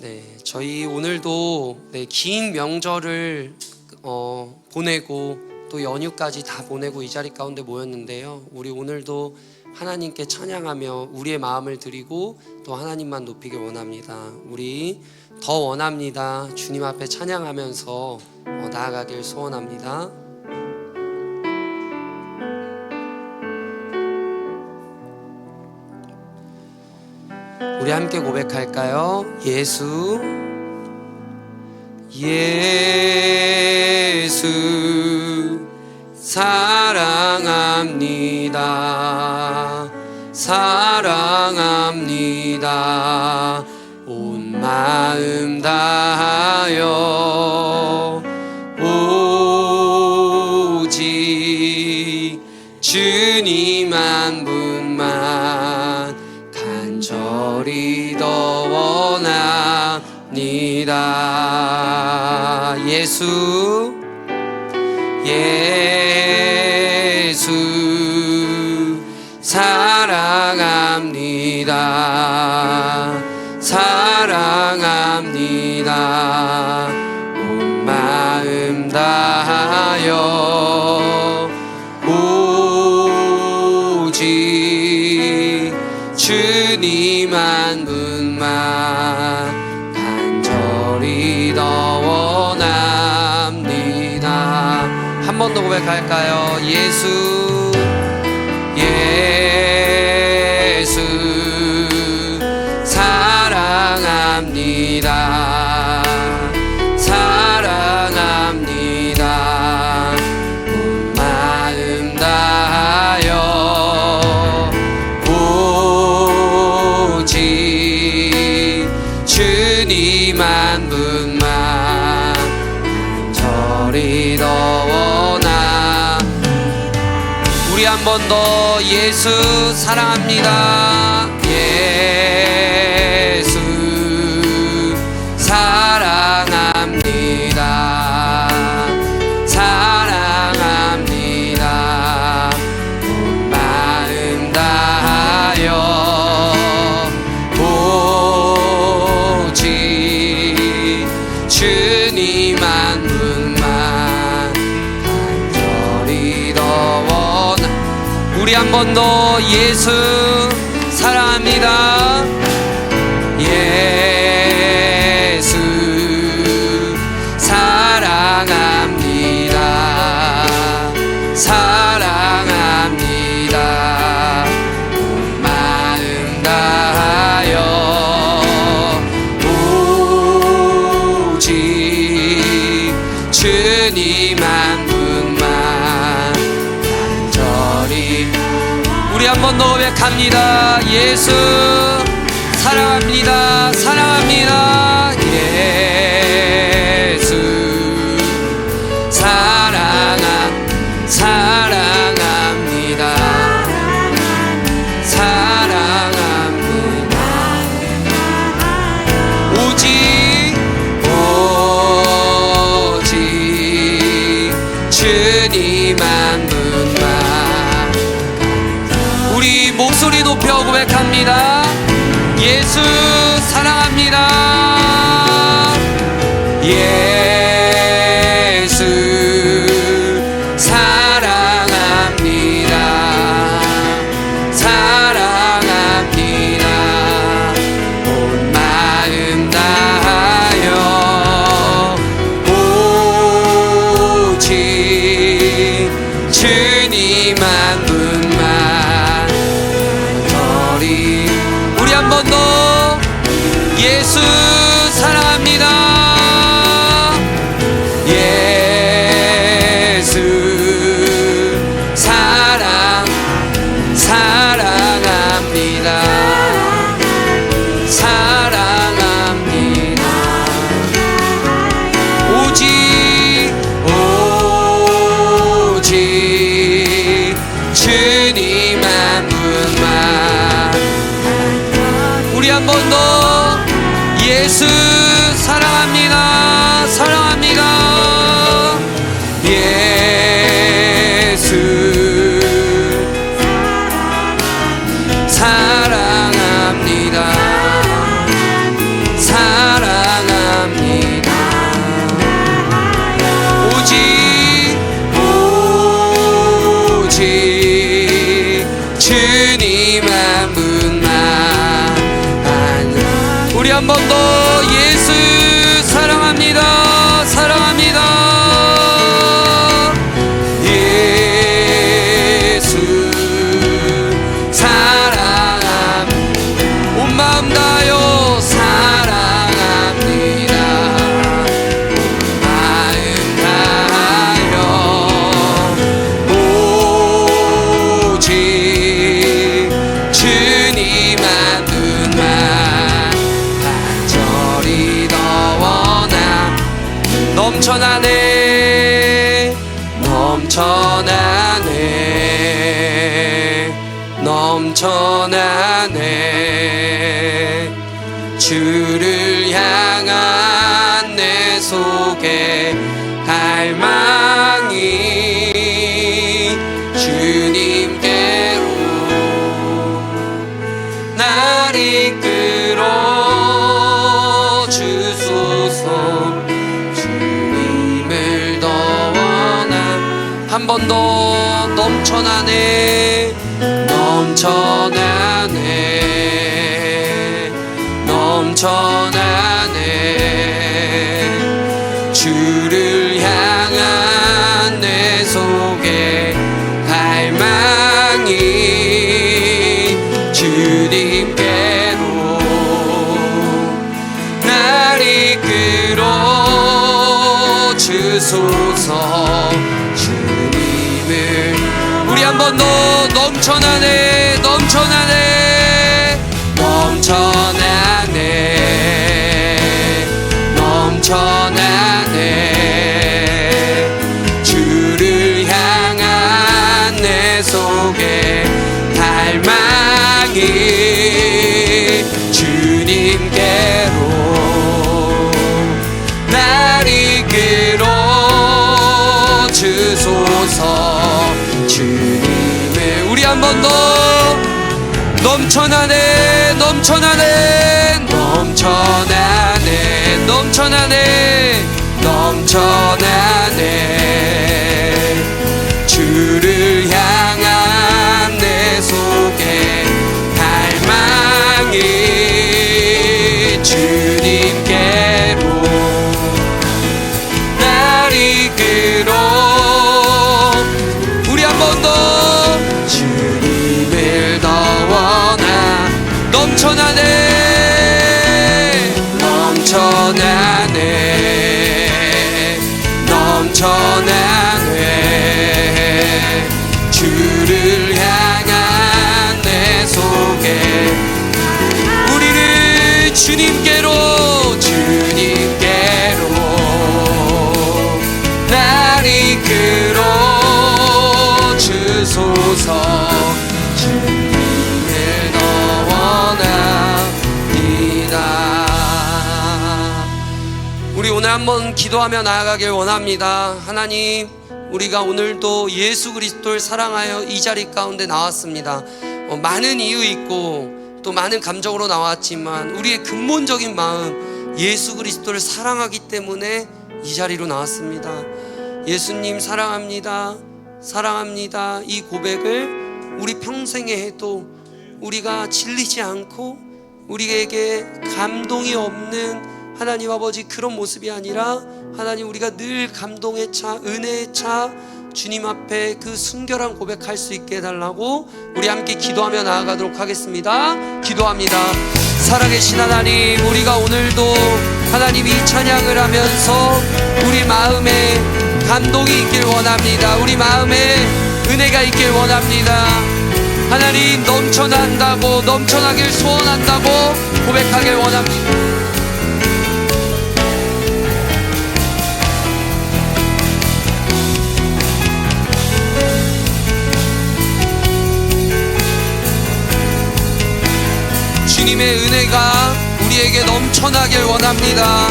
네, 저희 오늘도 네, 긴 명절을 어, 보내고 또 연휴까지 다 보내고 이 자리 가운데 모였는데요. 우리 오늘도 하나님께 찬양하며 우리의 마음을 드리고 또 하나님만 높이길 원합니다. 우리 더 원합니다. 주님 앞에 찬양하면서 어, 나아가길 소원합니다. 우리 함께 고백할까요? 예수. 예수 사랑합니다. 사랑합니다. 온 마음 다하여 예수 예 고백할까요? 예수 더 예수 사랑합니다 번 더 예수 사랑합니다. 예수 사랑합니다. 사랑합니다. 온 마음 다하여 오직 주님 한 분만 우리 한 번 더 고백합니다. 예수 사랑합니다. 사랑합니다 한 번 더. 예수 더 넘쳐나네. 넘쳐나네. 넘쳐 넘쳐나네 넘쳐나네 넘쳐나네 넘쳐나네 넘쳐나네 넘쳐나네 넘쳐나네. 주를 한번 기도하며 나아가길 원합니다 하나님 우리가 오늘도 예수 그리스도를 사랑하여 이 자리 가운데 나왔습니다 어, 많은 이유 있고 또 많은 감정으로 나왔지만 우리의 근본적인 마음 예수 그리스도를 사랑하기 때문에 이 자리로 나왔습니다. 예수님 사랑합니다. 사랑합니다. 이 고백을 우리 평생에 해도 우리가 질리지 않고 우리에게 감동이 없는 하나님 아버지 그런 모습이 아니라 하나님 우리가 늘 감동의 차, 은혜의 차 주님 앞에 그 순결한 고백할 수 있게 해달라고 우리 함께 기도하며 나아가도록 하겠습니다. 기도합니다. 살아계신 하나님, 우리가 오늘도 하나님 이 찬양을 하면서 우리 마음에 감동이 있길 원합니다. 우리 마음에 은혜가 있길 원합니다. 하나님 넘쳐난다고 넘쳐나길 소원한다고 고백하길 원합니다. 주님의 은혜가 우리에게 넘쳐나길 원합니다.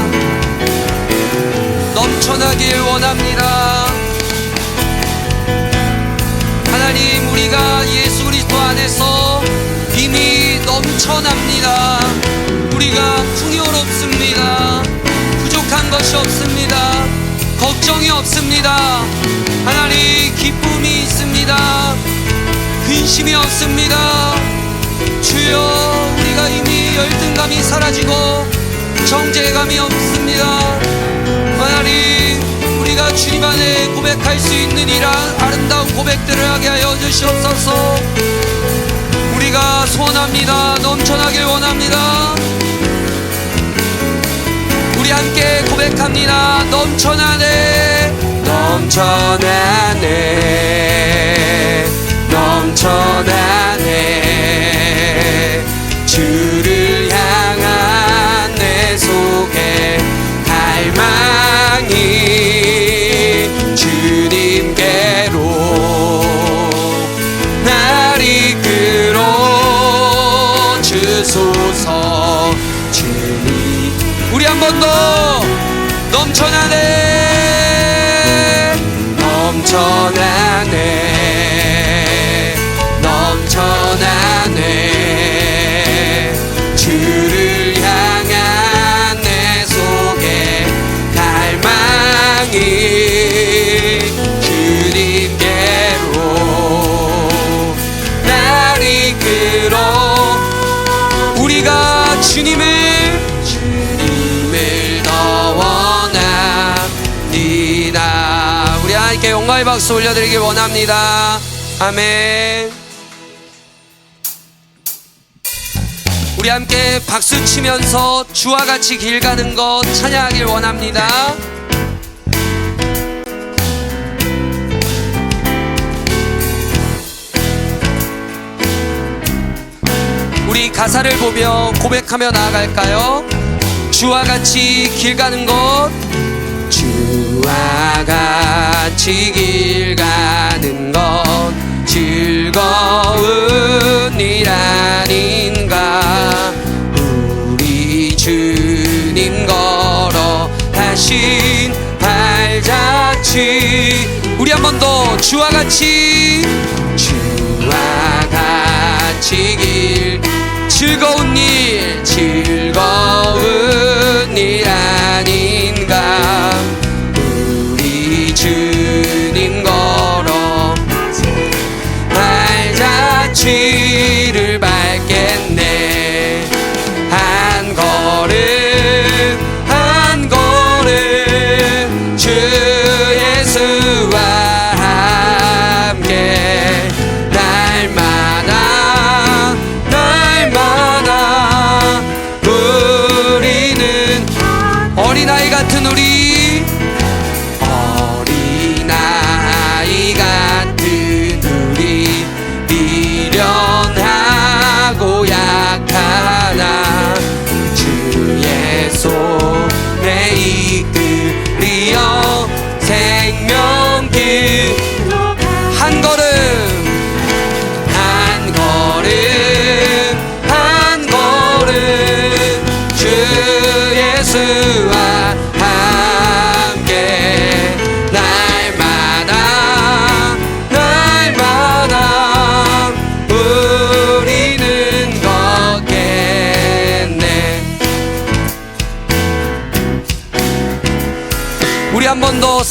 넘쳐나길 원합니다. 하나님, 우리가 예수 그리스도 안에서 이미 넘쳐납니다. 우리가 풍요롭습니다. 부족한 것이 없습니다. 걱정이 없습니다. 하나님, 기쁨이 있습니다. 근심이 없습니다. 주여 우리가 이미 열등감 불안함이 사라지고 정제감이 없습니다. 하나님 우리가 주님 안에 고백할 수 있는 이런 아름다운 고백들을 하게 하여 주시옵소서. 우리가 소원합니다. 넘쳐나길 원합니다. 우리 함께 고백합니다. 넘쳐나네, 넘쳐나네, 넘쳐나네. 하나님께 영광의 박수 올려드리길 원합니다. 아멘. 우리 함께 박수 치면서 주와 같이 길 가는 것 찬양하길 원합니다. 우리 가사를 보며 고백하며 나아갈까요? 주와 같이 길 가는 것 주와 같이 길 가는 것 즐거운 일 아닌가? 우리 주님 걸어 가신 발자취. 우리 한 번 더 주와 같이 주와 같이 길 즐거운 일 즐거운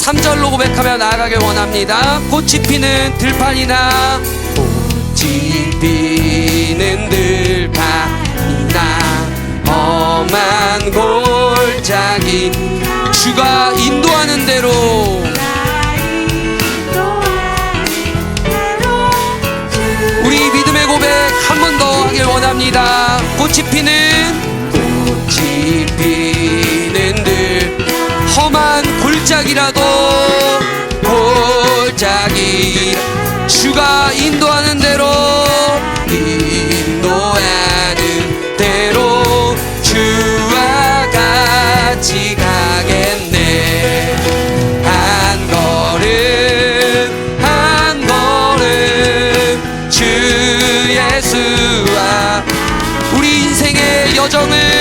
3절로 고백하며 나아가길 원합니다. 꽃이 피는 들판이나 꽃이 피는 들판이나 험한 골짜기 주가 인도하는 대로 우리 믿음의 고백 한 번 더 하길 원합니다. 꽃이 피는 꽃이 피는 들 험한 골짜기라 주가 인도하는 대로 인도하는 대로 주와 같이 가겠네. 한 걸음 한 걸음 주 예수와 우리 인생의 여정을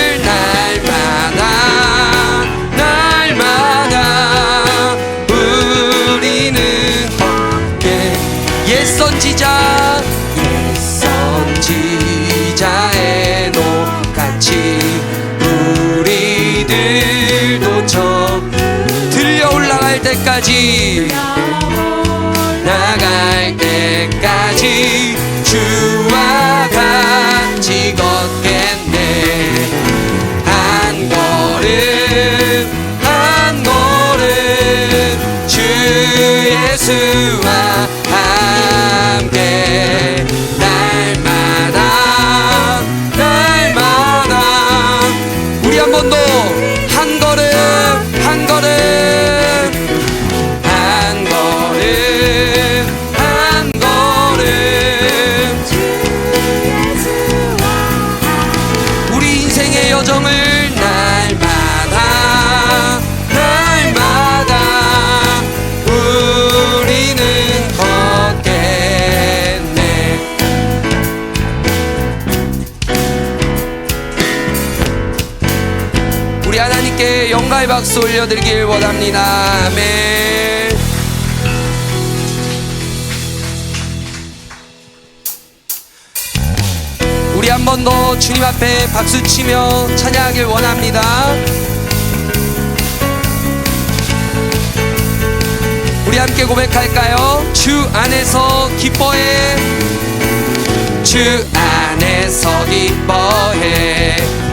Gamondo. 박수 올려드리길 원합니다 아멘 우리 한 번 더 주님 앞에 박수 치며 찬양하길 원합니다. 우리 함께 고백할까요? 주 안에서 기뻐해. 주 안에서 기뻐해.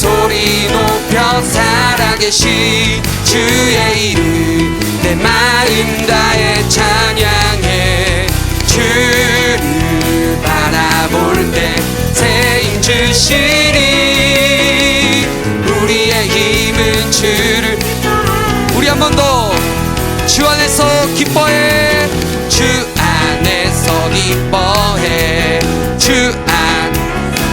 소리 높여 살아계신 주의 이름 내 마음 다해 찬양해. 주를 바라볼 때 새힘 주시리. 우리의 힘은 주를 우리 한 번 더. 주 안에서 기뻐해. 주 안에서 기뻐해. 주 안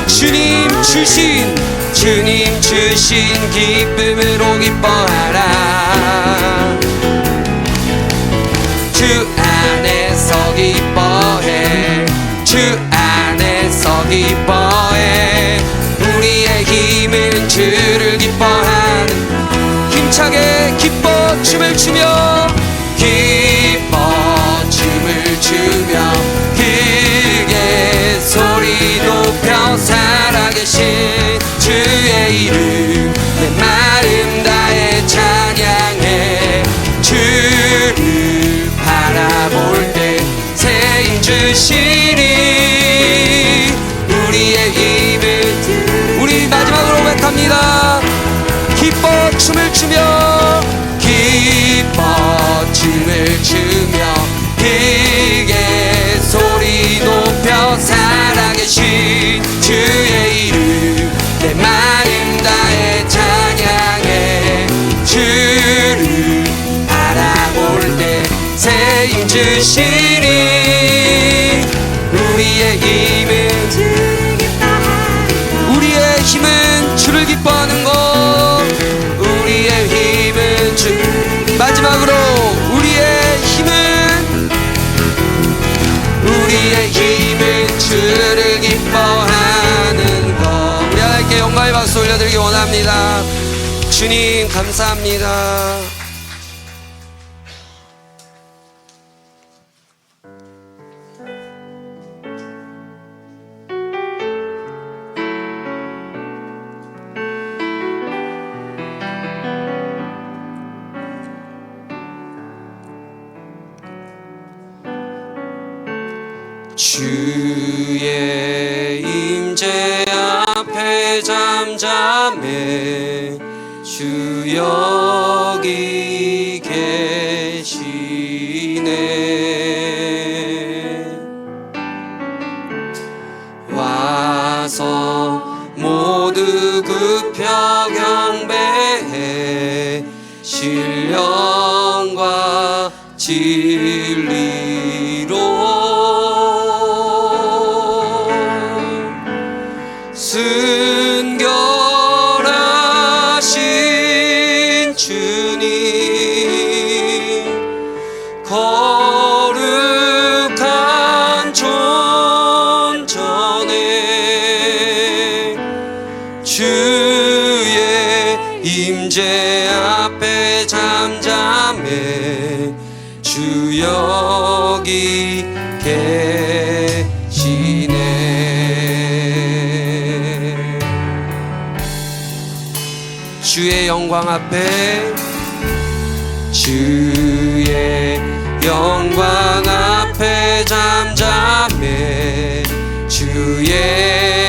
주님 주신 주님 주신 기쁨으로 기뻐하라. 주 안에서 기뻐해. 주 안에서 기뻐해. 우리의 힘은 주를 기뻐하는 힘차게 기뻐 춤을 추며 주시리. 우리의 힘을 우리 마지막으로 고백합니다. 기뻐 춤을 추며 기뻐 춤을 추며 크게 소리 높여 살아계신 주의 이름 내 마음 다해 찬양해 주를 바라볼 때 새 힘 주시리 우리의 힘은 우리의 힘은 주를 기뻐하는 것. 우리의 힘은 주 마지막으로 우리의 힘은 우리의 힘은 주를 기뻐하는 것. 우리 하나님께 영광의 박수 올려드리기 원합니다. 주님 감사합니다 주의 임재 앞에 잠잠해 주 여기 앞에 주의 영광 앞에 잠잠해 주의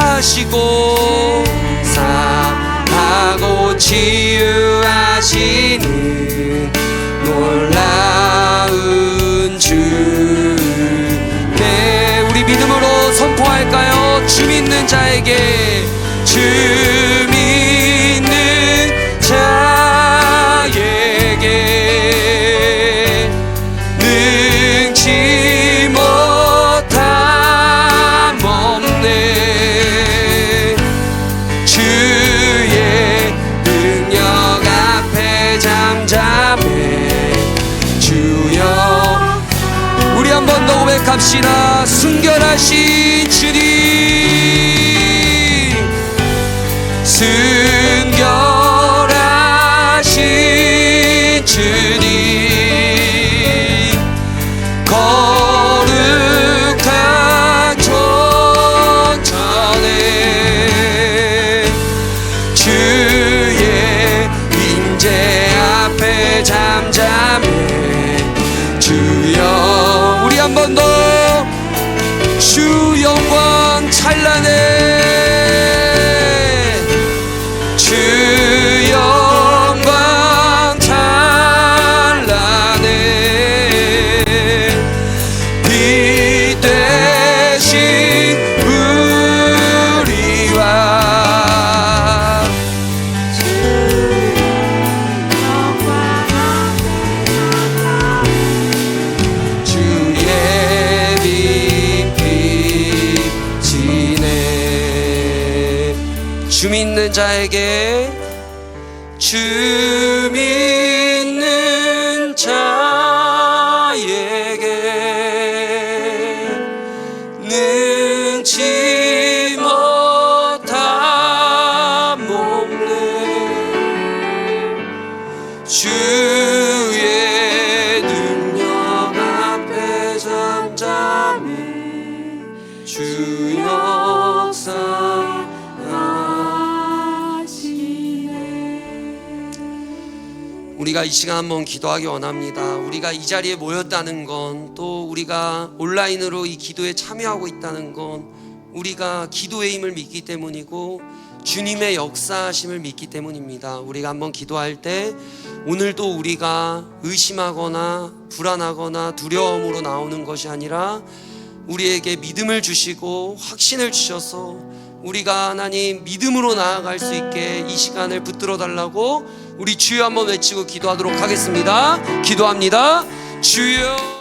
사시고 사하고 치유하시는 놀라운 주. 네, 우리 믿음으로 선포할까요? 주 믿는 자에게 주 고백합시다. 순결하신 주님. 순결하신 주님 우리가 이 시간 한번 기도하기 원합니다. 우리가 이 자리에 모였다는 건 또 우리가 온라인으로 이 기도에 참여하고 있다는 건 우리가 기도의 힘을 믿기 때문이고 주님의 역사하심을 믿기 때문입니다. 우리가 한번 기도할 때 오늘도 우리가 의심하거나 불안하거나 두려움으로 나오는 것이 아니라 우리에게 믿음을 주시고 확신을 주셔서 우리가 하나님 믿음으로 나아갈 수 있게 이 시간을 붙들어 달라고 우리 주여 한번 외치고 기도하도록 하겠습니다. 기도합니다. 주여